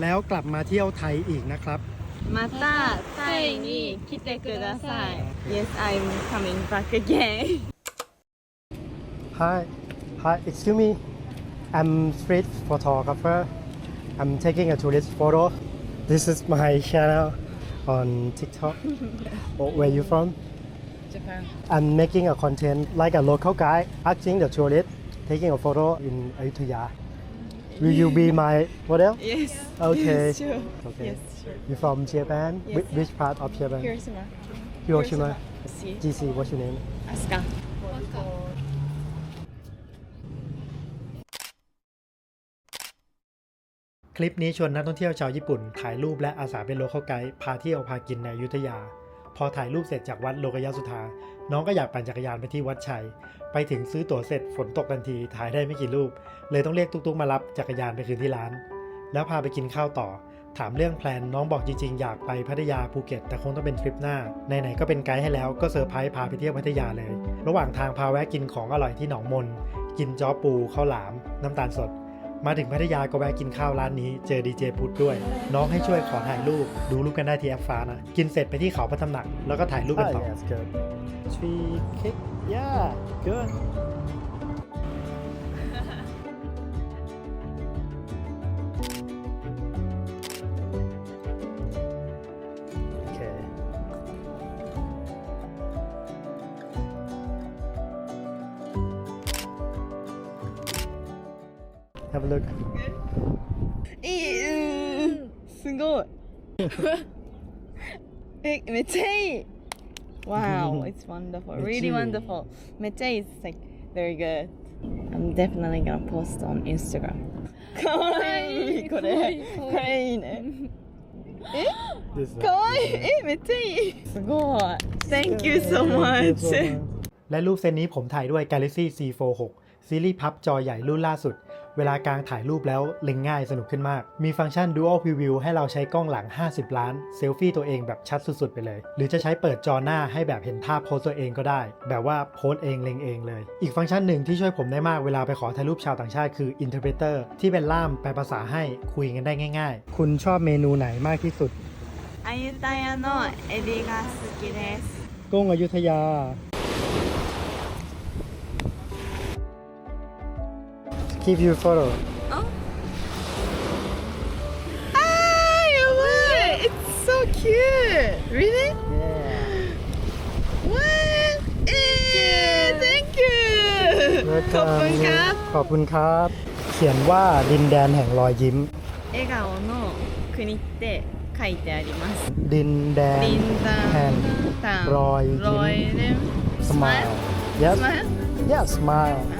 แล้วกลับมาเที่ยวไทยอีกนะครับ またタイに来てください Yes I'm coming back again Hi Hi excuse me I'm street photographer I'm taking a tourist photo This is my channel on TikTok oh, Where you from? Japan I'm making a content like a local guy asking the tourist taking a photo in Ayutthaya. Will you be my model? Yes Okay. Yes sure Okay. Yes sure You from Japan? Yes. Which, which part of Japan? Hiroshima Hiroshima. See GC, what's your name? Asuka คลิปนี้ชวนนักท่องเที่ยวชาวญี่ปุ่น ถ่ายรูปและอาสาเป็นโลเคอลไกด์พาเที่ยวพากินในอยุธยา พอถ่ายรูปเสร็จจากวัดโลกยสุธา น้องก็อยากปั่นจักรยานไปที่วัดชัย ไปถึงซื้อตั๋วเสร็จฝนตกทันที ถ่ายได้ไม่กี่รูป เลยต้องเรียกตุ๊กๆมารับจักรยานไปคืนที่ร้าน แล้วพาไปกินข้าวต่อ ถามเรื่องแพลนน้องบอกจริงๆ อยากไปพัทยาภูเก็ต แต่คงต้องเป็นทริปหน้า ไหนๆก็เป็นไกด์ให้แล้วก็เซอร์ไพรส์พาไปเที่ยวพัทยาเลย ระหว่างทางพาแวะกินของอร่อยที่หนองมน กินจ้อปูข้าวหลาม น้ำตาลสด มาถึงพัทยาก็แวะกินข้าวร้านนี้เจอดีเจพุทธด้วย น้องให้ช่วยขอถ่ายรูปดูรูปกันได้ที่แอปฟ้านะ กินเสร็จไปที่เขาพระตำหนัก แล้วก็ถ่ายรูปกันต่อ yes good three kick yeah good have a look いいすごいえめっちゃいい Wow it's wonderful めっちゃいい really wonderful めっちゃいい It's like very good I'm definitely gonna post on Instagram かわいいこれこれいいね This is かわいいえめっちゃいいすごい Thank you so much และรูปเซตนี้ผมถ่ายด้วย Galaxy C46 ซีรีส์พับจอใหญ่รุ่นล่าสุด เวลากลางถ่ายรูปแล้วเล็งง่ายสนุกขึ้นมาก มีฟังก์ชัน Dual Preview ให้เราใช้กล้องหลัง 50 ล้าน เซลฟี่ตัวเองแบบชัดสุดๆ ไปเลย หรือจะใช้เปิดจอหน้าให้แบบเห็นภาพโพสตัวเองก็ได้ แบบว่าโพสเองเล็งเองเลย อีกฟังก์ชันหนึ่งที่ช่วยผมได้มากเวลาไปขอถ่ายรูปชาวต่างชาติคือ Interpreter ที่เป็นล่ามแปลภาษาให้คุยกันได้ง่าย ๆ คุณชอบเมนูไหนมากที่สุดอายุทยาโนเอดีกาสกิเดสกุ้งอายุทยา keep you photo It's so cute. Really? yeah What? Eh, thank you. แล้วขก็อบคุณครับ ขอบคุณครับ เขียนว่าดินแดนแห่งรอยยิ้ม笑顔の国って書いてあります。ดินแดนแห่ง、รอยยิ้มロイレン、スマイ smile yes ル、スマイル yes smile